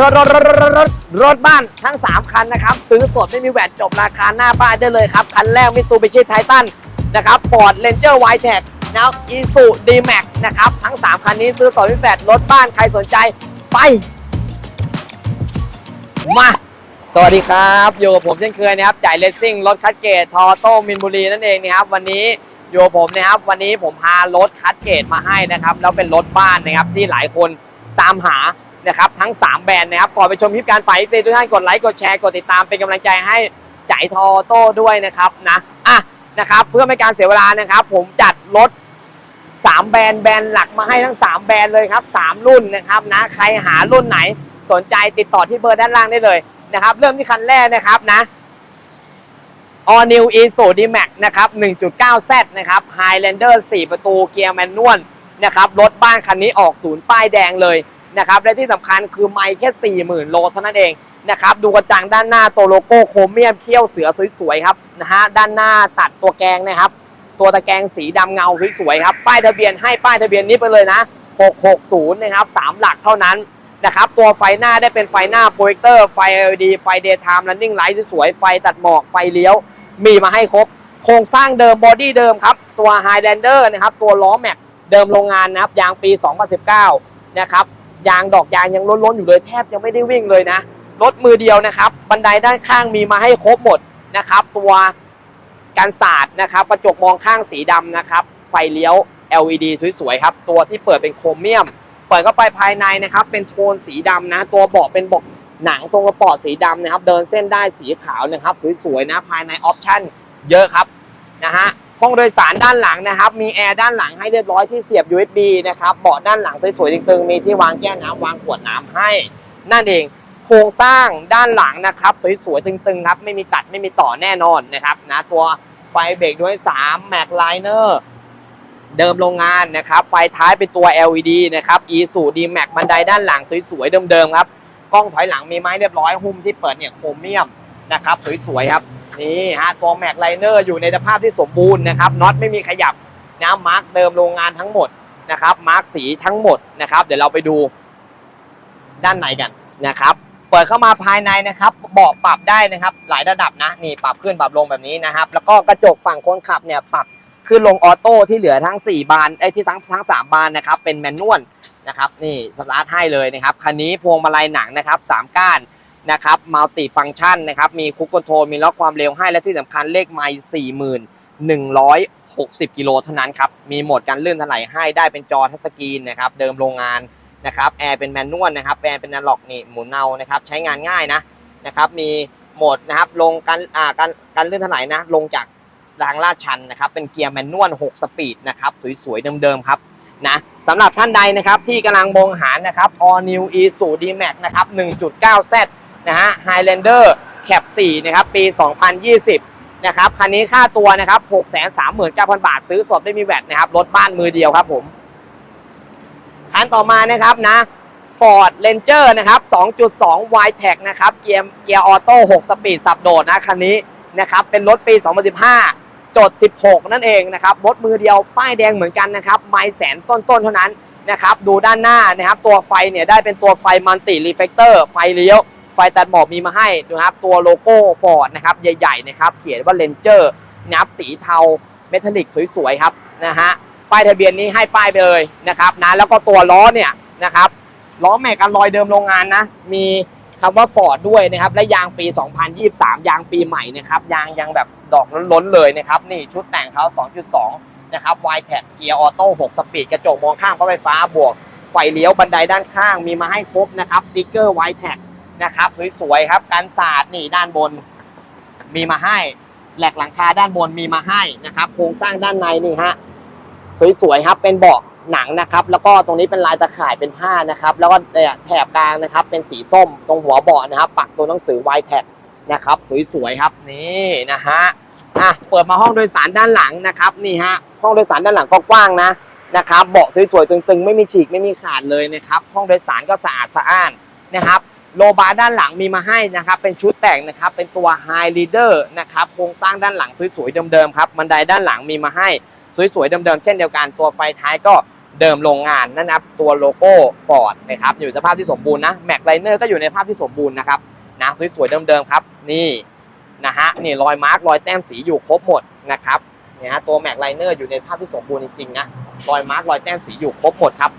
รถรถรถรถรถรถบ้านทั้ง 3 คันนะครับซื้อสดไม่มีแหวนจบราคาหน้าบ้านได้เลยครับ คันแรกมิซูบิชิไททันนะครับฟอร์ดเรนเจอร์ไวท์แท็กนะอีซูดีแม็กนะครับ ทั้ง 3 คันนี้ซื้อสดไม่มีแหวนรถบ้านใครสนใจไป มาสวัสดีครับ อยู่กับผมเช่นเคยนะครับจ่ายเลสซิ่งรถคัดเกตทอโต้มินบุรีนั่นเองนะครับวันนี้อยู่กับผมนะครับ วันนี้ผมพารถคัดเกตมาให้นะครับ แล้วเป็นรถบ้านนะครับที่หลายคนตามหา นะครับทั้ง 3 แบรนด์นะครับก่อนไปชมคลิปการฝ่ายซีทุกท่านกดไลค์กดแชร์กดติดตามเป็นกำลังใจให้จ่ายทอโต้ด้วยนะครับนะอะนะครับเพื่อไม่การเสียเวลานะครับ ผมจัดรถ3แบรนด์แบรนด์หลักมาให้ทั้ง 3 แบรนด์เลยครับ 3 รุ่นนะครับนะใครหารุ่นไหนสนใจติดต่อที่เบอร์ด้านล่างได้เลยนะครับ เริ่มที่คันแรกนะครับนะ All New Isuzu D-Max นะครับ 1.9Z นะครับ Highlander 4 ประตูเกียร์แมนนวลนะครับ รถบ้านคันนี้ออกศูนย์ป้ายแดงเลย นะครับและที่สำคัญคือไม่แค่ 40,000 โลเท่านั้นเองนะครับดูกระจังด้านหน้าตัวโลโก้โครเมียมเขี้ยวเสือสวยๆครับนะฮะด้านหน้าตัดตัวแกงนะครับ ตัวตะแกงสีดำเงาสวยๆครับป้ายทะเบียนให้ป้ายทะเบียนนี้ไปเลยนะ 660 นะครับ3หลักเท่านั้นนะครับตัวไฟหน้าได้เป็นไฟหน้าโปรเจคเตอร์ไฟ LED ไฟ daytime running light สวยๆไฟตัดหมอกไฟเลี้ยวมีมาให้ครบ โครงสร้างเดิมบอดี้เดิมครับตัว Highlander นะครับตัวล้อแม็กเดิมโรงงานนะครับยางปี 2019 นะครับ ยางดอกยางยังล้นๆอยู่เลยแทบยังไม่ได้วิ่งเลยนะรถมือเดียวนะครับ บันไดด้านข้างมีมาให้ครบหมดนะครับ ตัวกันศาสตร์นะครับกระจกมองข้างสีดำนะครับ ไฟเลี้ยว LED สวยๆครับ ตัวที่เปิดเป็นโครเมียม เปิดเข้าไปภายในนะครับ เป็นโทนสีดำนะ ตัวเบาะเป็นเบาะหนังทรงกระป๋อสีดำนะครับ เดินเส้นได้สีขาวนะครับ สวยๆนะ ภายในออปชั่นเยอะครับนะฮะ ห้องโดยสารด้านหลังนะครับ มีแอร์ด้านหลังให้เรียบร้อยที่เสียบ USB นะครับเบาะด้านหลังสวยๆตึงๆมีที่วางแก้วน้ำวางขวดน้ำให้ นั่นเองโครงสร้างด้านหลังนะครับ สวยๆตึงๆครับไม่มีตัดไม่มีต่อแน่นอนนะครับนะตัวไฟเบรกด้วย3 Mac Liner เดิมโรงงานนะครับ ไฟท้ายเป็นตัว LED นะครับ e s u d m a x บันไดด้านหลังสวยๆเดิมๆครับ กล้องถอยหลังมีไม้เรียบร้อยหุ้มที่เปิดเนี่ยโครเมียมนะครับ สวยๆครับ นี่ฮะตัว Mac Liner อร์อยู่ในสภาพที่สมบูรณ์นะครับน็อตไม่มีขยับนะมาร์กเดิมโรงงานทั้งหมดนะครับมาร์กสีทั้งหมดนะครับ เดี๋ยวเราไปดูด้านในกันนะครับ เปิดเข้ามาภายในนะครับเบาะปรับได้นะครับ หลายระดับนะนี่ปรับขึ้นปรับลงแบบนี้นะครับ แล้วก็กระจกฝั่งคนขับเนี่ยปรับขึ้นลงออโต้ที่เหลือทั้ง 4 บานไอ้ที่ทั้งทั้ง3บานนะครับเป็นแมนนวลนะครับนี่สตาร์ทให้เลยนะครับคันนี้พวงมาลัยหนังนะครับ 3 ก้าน นะครับมัลติฟัง c t ชันนะครับ มีคุกคอนโทรลมีล็อกความเร็วให้ และที่สำคัญเลขไมล์4160 กิโลเท่านั้นครับ มีโหมดการลื่นถลายให้ได้เป็นจอทัชสกรีนนะครับ เดิมโรงงานนะครับ แอร์เป็นแมนนวลนะครับแอร์เป็นอนาล็อกนี่หมุนเอานะครับ ใช้งานง่ายนะนะครับ มีโหมดนะครับ ลงการอ่าการการเลื่อนถลายนะ ลงจากทางลาดชันนะครับ เป็นเกียร์แมนนวล 6 สปีดนะครับ สวยๆ เดิมๆ ครับนะสำหรับท่านใดนะครับที่กำลังมองหานะครับ All New Isuzu D-Max นะครับ 1.9Z นะฮะ Highlander Cap 4นะครับปี 2020 นะครับ คันนี้ค่าตัวนะครับ 639,000 บาทซื้อสดไม่มีแวตนะครับ รถบ้านมือเดียวครับผม คันต่อมานะครับนะ Ford Ranger นะครับ 2.2 y t e c นะครับ เกียร์เกียร์ออโต้6สปีดสับโดดนะคันนี้นะครับ เป็นรถปี 2015 จด 16 นั่นเองนะครับ รถมือเดียวป้ายแดงเหมือนกันนะครับ ไม่แสนต้นๆเท่านั้นนะครับ ดูด้านหน้านะครับ ตัวไฟเนี่ยได้เป็นตัวไฟมัลติรีเฟกเตอร์ไฟเลี้ยว ไฟตัดหมอกมีมาให้ดูครับตัวโลโก้ Ford นะครับใหญ่ๆนะครับเขียนว่า Ranger นะครับสีเทาเมทัลลิกสวยๆครับนะฮะป้ายทะเบียนนี้ให้ป้ายไปเลยนะครับนะแล้วก็ตัวล้อเนี่ยนะครับล้อแม็กอลลอยเดิมโรงงานนะมีคำว่าฟอร์ดด้วยนะครับและยางปี 2023 ยางปีใหม่นะครับยางยังแบบดอกล้นๆเลยนะครับนี่ชุดแต่งเขา2.2 นะครับ y t e c เกียร์ออโต้6สปีดกระจกมองข้างพระไฟฟ้าบวก ไฟเลี้ยวบันไดด้านข้างมีมาให้ครบนะครับติ๊กเกอร์ y t e c นะครับสวยๆครับกันศาสตร์นี่ด้านบนมีมาให้ แหลกหลังคาด้านบนมีมาให้นะครับโครงสร้างด้านในนี่ฮะสวยๆครับเป็นเบาะหนังนะครับ แล้วก็ตรงนี้เป็นลายตะข่ายเป็นผ้านะครับ แล้วก็แถบกลางนะครับ เป็นสีส้มตรงหัวเบาะนะครับ ปักตัวหนังสือ y t e c นะครับสวยๆครับนี่นะฮะอะเปิดมาห้องโดยสารด้านหลังนะครับนี่ฮะห้องโดยสารด้านหลังก็กว้างนะนะครับเบาะสวยๆตึงๆ ไม่มีฉีกไม่มีขาดเลยนะครับ ห้องโดยสารก็สะอาดสะอ้านนะครับ โลบาร์ด้านหลังมีมาให้นะครับ เป็นชุดแต่งนะครับ เป็นตัว High Leader นะครับโครงสร้างด้านหลังสวยๆเดิมๆครับบันไดด้านหลังมีมาให้สวยๆเดิมๆเช่นเดียวกันตัวไฟท้ายก็เดิมโรงงานนะครับ ตัวโลโก้ฟอร์ดนะครับอยู่ในสภาพที่สมบูรณ์นะแม็กไลเนอร์ก็อยู่ในภาพที่สมบูรณ์นะครับนะสวยๆเดิมๆครับ นี่นะฮะนี่รอยมาร์กรอยแต้มสีอยู่ครบหมดนะครับเนี่ยฮะตัวแม็กไลเนอร์อยู่ในภาพที่สมบูรณ์จริงๆนะรอยมาร์กรอยแต้มสีอยู่ครบหมดครับ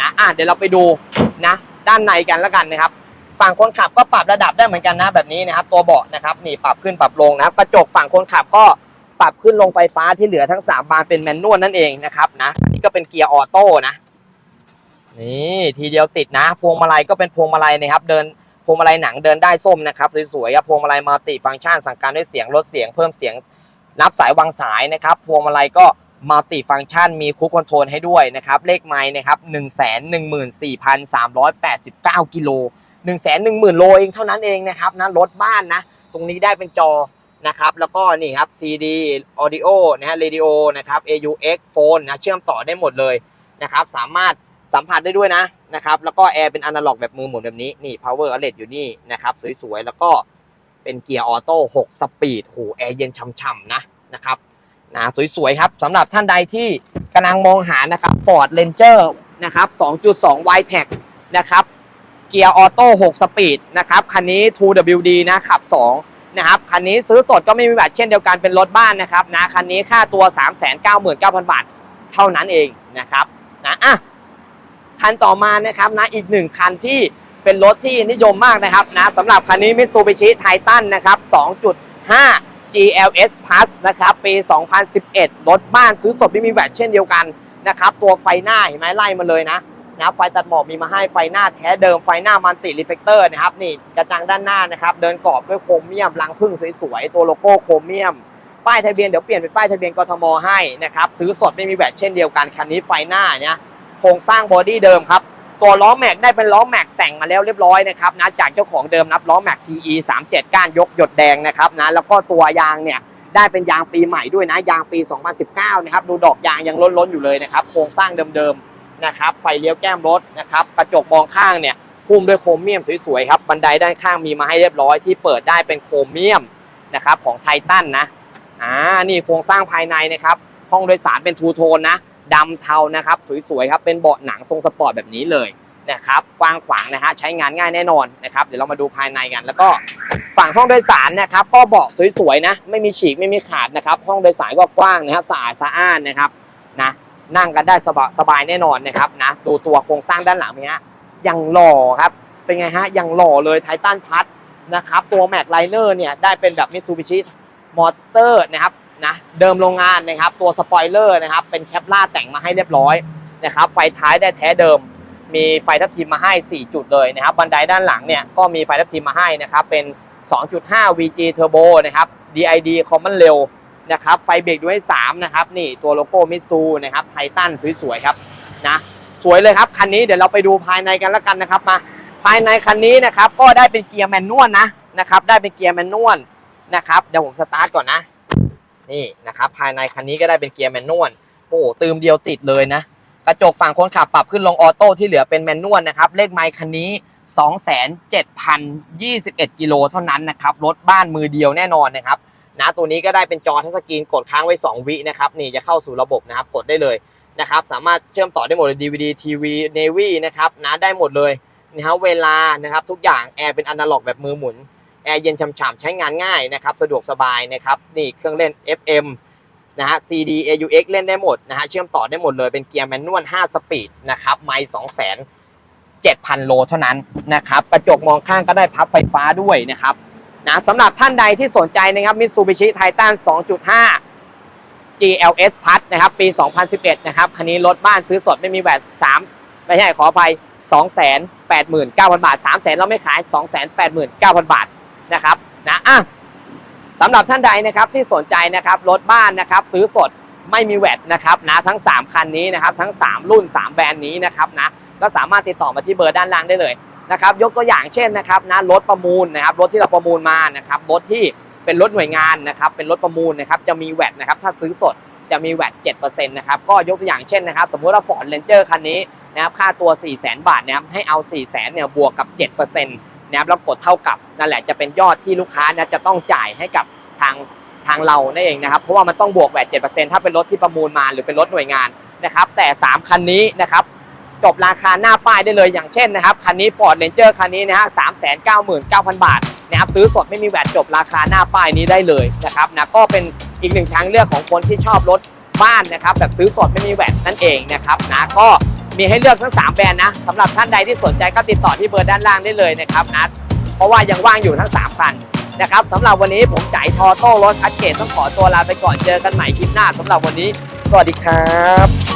นะอะเดี๋ยวเราไปดูนะด้านในกันแล้วกันนะครับ ฝั่งคนขับก็ปรับระดับได้เหมือนกันนะแบบนี้นะครับ ตัวเบาะนะครับนี่ปรับขึ้นปรับลงนะครับกระจกฝั่งคนขับก็ปรับขึ้นลงไฟฟ้าที่เหลือทั้งสามบานเป็นแมนนวลนั่นเองนะครับนะอันนี้ก็เป็นเกียร์ออโต้นะนี่ทีเดียวติดนะ พวงมาลัยก็เป็นพวงมาลัยนะครับ เดินพวงมาลัยหนังเดินได้ส้มนะครับสวยๆครับพวงมาลัยมัลติฟังก์ชันสั่งการด้วยเสียงลดเสียงเพิ่มเสียงนับสายวางสายนะครับพวงมาลัยก็มัลติฟังก์ชันมีคูคอนโทรลให้ด้วยนะครับเลขไม้นะครับ1 1 4 3 8 9กิโล 1 1 0 0 0 0โลเองเท่านั้นเองนะครับนะรถบ้านนะ ตรงนี้ได้เป็นจอนะครับ แล้วก็นี่ครับ CD Audio นะฮะ Radio นะครับ AUX Phone นะเชื่อมต่อได้หมดเลยนะครับ สามารถสัมผัสได้ด้วยนะนะครับ แล้วก็แอร์เป็นอนาล็อกแบบมือหมุนแบบนี้นี่ power outlet อยู่นี่นะครับสวยๆ แล้วก็เป็นเกียร์ออโต้6สปีดโหแอร์เย็นช่ำๆนะนะครับนะสวยๆครับสำหรับท่านใดที่กำลังมองหานะครับ Ford Ranger นะครับ 2.2 y t e c นะครับ เกียร์ออโต้6สปีดนะครับคันนี้ 2WD นะขับ2นะครับคันนี้ซื้อสดก็ไม่มีบัตรเช่นเดียวกันเป็นรถบ้านนะครับนะคันนี้ค่าตัว 399,000 บาท เท่านั้นเองนะครับนะอะคันต่อมานะครับนะอีกหนึ่งคันที่เป็นรถที่นิยมมากนะครับนะสำหรับคันนี้ Mitsubishi Titan นะครับ 2.5 GLS Plus นะครับปี 2011 รถบ้านซื้อสดไม่มีแวตเช่นเดียวกันนะครับ ตัวไฟหน้าเห็นไหมไล่มาเลยนะ นะครับไฟตัดหมอกมีมาให้ไฟหน้าแท้เดิมไฟหน้ามันติรีเฟกเตอร์นะครับนี่กระจังด้านหน้านะครับเดินกรอบด้วยโครเมียมรังพึ่งสวยๆตัวโลโก้โครเมียม ป้ายทะเบียนเดี๋ยวเปลี่ยนเป็นป้ายทะเบียนกทมให้นะครับซื้อสดไม่มีแบตเช่นเดียวกันคันนี้ไฟหน้าเนี่ยโครงสร้างบอดี้เดิมครับตัวล้อแม็กได้เป็นล้อแม็กแต่งมาแล้วเรียบร้อยนะครับนะจากเจ้าของเดิมนับล้อแม็ก TE 37ก้านยกหยดแดงนะครับนะแล้วก็ตัวยางเนี่ยได้เป็นยางปีใหม่ด้วยนะยางปี 2019 นะครับดูดอกยางยังล้นๆอยู่เลยนะครับโครงสร้างเดิมๆ นะครับ ไฟเลี้ยวแก้มรถนะครับ กระจกมองข้างเนี่ยหุ้มด้วยโครเมียมสวยๆครับ บันไดด้านข้างมีมาให้เรียบร้อยที่เปิดได้เป็นโครเมียมนะครับของไททันนะ อ่า นี่โครงสร้างภายในนะครับ ห้องโดยสารเป็นทูโทนนะดำเทานะครับสวยๆครับ เป็นเบาะหนังทรงสปอร์ตแบบนี้เลยนะครับกว้างขวางนะฮะใช้งานง่ายแน่นอนนะครับ เดี๋ยวเรามาดูภายในกัน แล้วก็ฝั่งห้องโดยสารนะครับก็เบาะสวยๆนะ ไม่มีฉีกไม่มีขาดนะครับ ห้องโดยสารก็กว้างนะครับ สะอาดสะอ้านนะครับนะ นั่งกันได้สบายสบายแน่นอนนะครับนะดูตัวโครงสร้างด้านหลังนี้ฮะยังหล่อครับ เป็นไงฮะยังหล่อเลยไททันพัทนะครับตัวแม็กไลเนอร์เนี่ยได้เป็นแบบมิ t ูบิชิมอเตอร์นะครับนะเดิมโรงงานนะครับตัวสปอยเลอร์นะครับเป็นแคปล่าแต่งมาให้เรียบร้อยนะครับไฟท้ายได้แท้เดิม มีไฟทับทิมมาให้ 4 จุดเลยนะครับบันไดด้านหลังเนี่ยก็มีไฟทับทิมมาให้นะครับเป็น 2.5 VG Turbo นะครับ DID Common Rail นะครับไฟเบรกด้วย3นะครับนี่ตัวโลโก้มิซูนะครับไททันสวยๆครับนะสวยเลยครับคันนี้เดี๋ยวเราไปดูภายในกันแล้วกันนะครับมาภายในคันนี้นะครับก็ได้เป็นเกียร์แมนนวลนะนะครับได้เป็นเกียร์แมนนวลนะครับเดี๋ยวผมสตาร์ทก่อนนะนี่นะครับภายในคันนี้ก็ได้เป็นเกียร์แมนนวลโอ้ตืมเดียวติดเลยนะกระจกฝั่งคนขับปรับขึ้นลงออโต้ที่เหลือเป็นแมนนวลนะครับเลขไมค์คันนี้ 2,7,021กิโลเท่านั้นนะครับรถบ้านมือเดียวแน่นอนนะครับ นะตัวนี้ก็ได้เป็นจอทัชสกรีนกดค้างไว้ 2 วินะครับนี่จะเข้าสู่ระบบนะครับกดได้เลยนะครับสามารถเชื่อมต่อได้หมดเลย DVD ทีวี Navy นะครับนะได้หมดเลยนะฮะเวลานะครับทุกอย่างแอร์เป็นอนาล็อกแบบมือหมุนแอร์เย็นฉ่ำๆใช้งานง่ายนะครับสะดวกสบายนะครับนี่เครื่องเล่น FM นะฮะ CD AUX เล่นได้หมดนะฮะเชื่อมต่อได้หมดเลยเป็นเกียร์แมนนวล 5 สปีดนะครับไมล์2 0 0 0 0 7,000 โลเท่านั้นนะครับกระจกมองข้างก็ได้พับไฟฟ้าด้วยนะครับ นะสำหรับท่านใดที่สนใจนะครับ Mitsubishi Titan 2.5 GLS Plus นะครับปี 2011 นะครับ คันนี้รถบ้านซื้อสดไม่มีแวต3ไม่ใช่ขออภัย 289,000 บาท 300,000 เราไม่ขาย 289,000 บาทนะครับนะอะสำหรับท่านใดนะครับที่สนใจนะครับรถบ้านนะครับซื้อสดไม่มีแวตนะครับนะทั้ง 3 คันนี้นะครับทั้ง 3 รุ่น 3 แบรนด์นี้นะครับนะก็สามารถติดต่อมาที่เบอร์ด้านล่างได้เลย นะครับยกตัวอย่างเช่นนะครับนะรถประมูลนะครับรถที่เราประมูลมานะครับรถที่เป็นรถหน่วยงานนะครับเป็นรถประมูลนะครับจะมีแวตนะครับถ้าซื้อสดจะมีแวต7%นะครับก็ยกตัวอย่างเช่นนะครับสมมติว่า Ford Ranger คันนี้นะครับค่าตัว 4 0 0 0 0 0 บาทนะครับให้เอา 4 0 0 0 0 0เนี่ยบวกกับ7%นะครับแล้วกดเท่ากับนั่นแหละจะเป็นยอดที่ลูกค้านะจะต้องจ่ายให้กับทางทางเรานั่นเองนะครับเพราะว่ามันต้องบวกแวต7%ถ้าเป็นรถที่ประมูลมาหรือเป็นรถหน่วยงานนะครับแต่ 3 คันนี้นะครับ จบราคาหน้าป้ายได้เลยอย่างเช่นนะครับคันนี้ Ford Ranger คันนี้นะฮะสามแสนเก้าหมื่นเก้าพันบาทนะครับซื้อสดไม่มีแวดจบราคาหน้าป้ายนี้ได้เลยนะครับนะก็เป็นอีกหนึ่งทางเลือกของคนที่ชอบรถบ้านนะครับแบบซื้อสดไม่มีแวดนั่นเองนะครับนะก็มีให้เลือกทั้ง 3 แบรนด์นะสำหรับท่านใดที่สนใจก็ติดต่อที่เบอร์ด้านล่างได้เลยนะครับนะเพราะว่ายังว่างอยู่ทั้ง3คันนะครับสำหรับวันนี้ผมจ่ายทอโต้รถคัดเกตต้องขอตัวลาไปก่อนเจอกันใหม่คลิปหน้าสำหรับวันนี้ สวัสดีครับ